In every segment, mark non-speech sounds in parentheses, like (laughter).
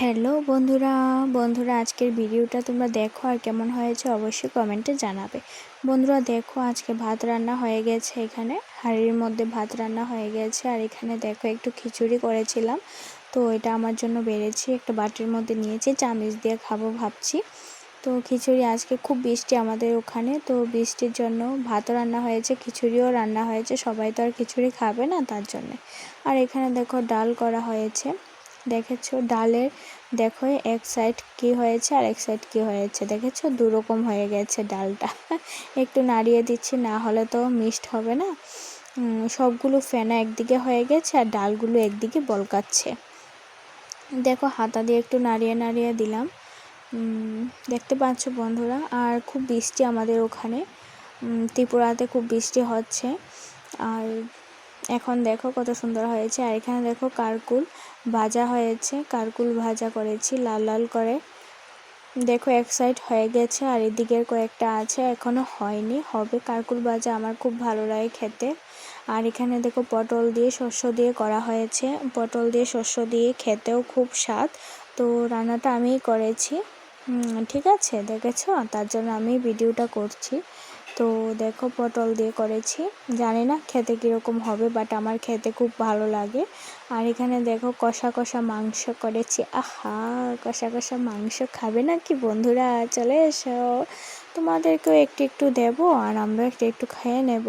Hello বন্ধুরা বন্ধুরা আজকের ভিডিওটা তোমরা দেখো আর কেমন হয়েছে অবশ্যই কমেন্টে জানাবে। বন্ধুরা দেখো আজকে ভাত রান্না হয়ে গেছে এখানে, হাঁড়ির মধ্যে ভাত রান্না হয়ে গেছে আর এখানে দেখো একটু খিচুড়ি করেছিলাম। তো এটা আমার জন্য বেড়েছি, একটা বাটির মধ্যে নিয়েছি, চামিচ দিয়ে খাব ভাবছি। তো খিচুড়ি আজকে খুব বৃষ্টি আমাদের ওখানে, তো বৃষ্টির জন্য ভাতও রান্না হয়েছে, খিচুড়িও রান্না হয়েছে, সবাই তো আর খিচুড়ি খাবে না তার জন্যে। আর এখানে দেখো ডাল করা হয়েছে। দেখেছ? ডালের, দেখো, এক সাইড কি হয়েছে আর এক সাইড কি হয়েছে। দেখেছ? দুরকম হয়ে গেছে ডালটা। (laughs) একটু নাড়িয়ে দিচ্ছি, না হলে তো মিক্সড হবে না। সবগুলো ফেনা একদিকে হয়ে গেছে আর ডালগুলো একদিকে বলকাচ্ছে। দেখো, হাতা দিয়ে একটু নাড়িয়ে নাড়িয়ে দিলাম। দেখতে পাচ্ছ বন্ধুরা? আর খুব বৃষ্টি আমাদের ওখানে। ত্রিপুরাতে খুব বৃষ্টি হচ্ছে। আর এখন দেখো কত সুন্দর হয়েছে। আর এখানে দেখো কারকুল ভাজা হয়েছে। কারকুল ভাজা করেছি লাল লাল করে। দেখো এক সাইড হয়ে গেছে আর এদিকের কয়েকটা আছে, এখনও হয়নি। হবে কারকুল ভাজা আমার খুব ভালো লাগে খেতে। আর এখানে দেখো পটল দিয়ে শস্য দিয়ে করা হয়েছে। পটল দিয়ে শস্য দিয়ে খেতেও খুব স্বাদ। তো রান্নাটা আমিই করেছি। ঠিক আছে, দেখেছ? তার জন্য আমি ভিডিওটা করছি। তো দেখো পটল দিয়ে করেছি। জানি না খেতে কীরকম হবে বাট আমার খেতে খুব ভালো লাগে। আর এখানে দেখো কষা কষা মাংস করেছি। আহা, কষা কষা মাংস খাবে না কি বন্ধুরা? চলে এসো। তোমাদেরকেও একটু একটু দেবো আর আমরা একটু একটু খেয়ে নেব।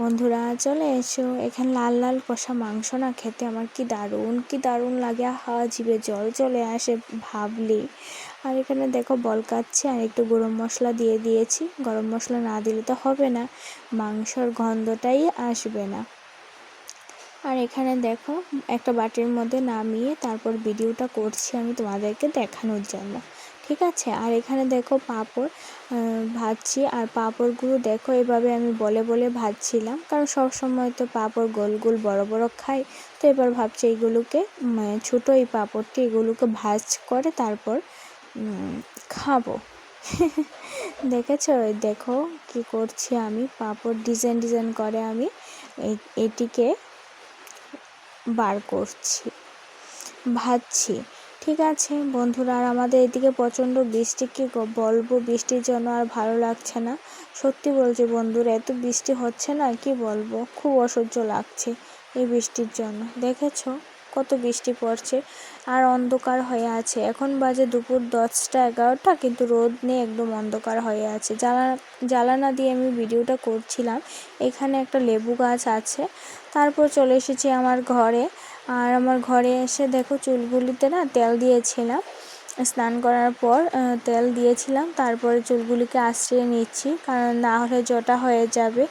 বন্ধুরা, চলে এসো। এখানে লাল লাল কষা মাংস না খেতে আমার কি দারুণ কি দারুণ লাগে। আহা, জিভে জল চলে আসে ভাবলি। আর এখানে দেখো বল বলকাচ্ছে আর একটু গরম মশলা দিয়ে দিয়েছি। গরম মশলা না দিলে তো হবে না, মাংসর গন্ধটাই আসবে না। আর এখানে দেখো একটা বাটির মধ্যে নামিয়ে তারপর ভিডিওটা করছি আমি তোমাদেরকে দেখানোর জন্য, ঠিক আছে? আর এখানে দেখো পাঁপড় ভাজছি। আর পাঁপড়গুলো দেখো এভাবে আমি বলে বলে ভাজছিলাম, কারণ সব সময় তো পাঁপড় গোল গোল বড় বড় খাই। তো এবার ভাবছি এইগুলোকে ছোটো এই পাঁপড়টি এগুলোকে ভাজ করে তারপর খাব। দেখেছ? দেখো কি করছি আমি। পাঁপড় ডিজাইন ডিজাইন করে আমি এটিকে বার করছি, ভাজছি। ঠিক আছে বন্ধুরা, আর আমাদের এদিকে প্রচণ্ড বৃষ্টি কি, বলব বৃষ্টির জন্য আর ভালো লাগছে না। সত্যি বলছি বন্ধুরা, এত বৃষ্টি হচ্ছে না, কি বলব? খুব অসহ্য লাগছে এই বৃষ্টির জন্য। দেখেছ? কত বৃষ্টি পড়ছে আর অন্ধকার হয়ে আছে। এখন বাজে দুপুর দশটা এগারোটা, কিন্তু রোদ নেই, একদম অন্ধকার হয়ে আছে। জ্বালা, জ্বালানা দিয়ে আমি ভিডিওটা করছিলাম। এখানে একটা লেবু গাছ আছে। তারপর চলে এসেছি আমার ঘরে। আর আমার ঘরে এসে দেখো চুলগুলিতে না তেল দিয়েছিলাম। স্নান করার পর তেল দিয়েছিলাম। তারপরে চুলগুলিকে আশ্রিয়ে নিচ্ছি, কারণ না হলে জটা হয়ে যাবে।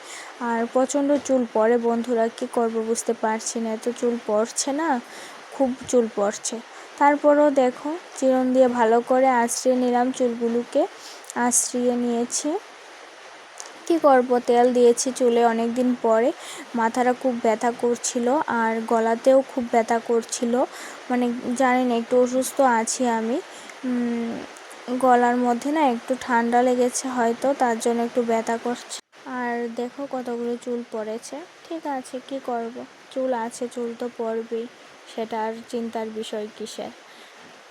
আর প্রচণ্ড চুল পরে বন্ধুরা, কি করব বুঝতে পারছি না। এত চুল পড়ছে না, খুব চুল পড়ছে। তারপরও দেখো, চিরন দিয়ে ভালো করে আশ্রিয়ে নিলাম চুলগুলোকে। আশ্রিয়ে নিয়েছি। কি করব? তেল দিয়েছি চুলে অনেক দিন পরে। মাথাটা খুব ব্যথা করছিল আর গলাতেও খুব ব্যথা করছিল। মানে জানি না, একটু অসুস্থ আছি আমি। গলার মধ্যে না একটু ঠান্ডা লেগেছে হয়তো, তার জন্য একটু ব্যথা করছে। আর দেখো কতগুলো চুল পড়েছে। ঠিক আছে, কি করব? চুল আছে, চুল তো পড়বেই। সেটা আর চিন্তার বিষয় কিসের?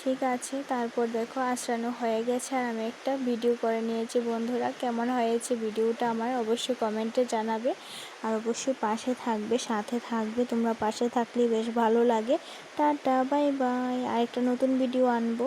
ঠিক আছে, তারপর দেখো আশ্রানো হয়ে গেছে আর আমি একটা ভিডিও করে নিয়েছি। বন্ধুরা, কেমন হয়েছে ভিডিওটা আমার অবশ্যই কমেন্টে জানাবে। আর অবশ্যই পাশে থাকবে, সাথে থাকবে। তোমরা পাশে থাকলে বেশ ভালো লাগে। টাটা বাই বাই আরেকটা নতুন ভিডিও আনব।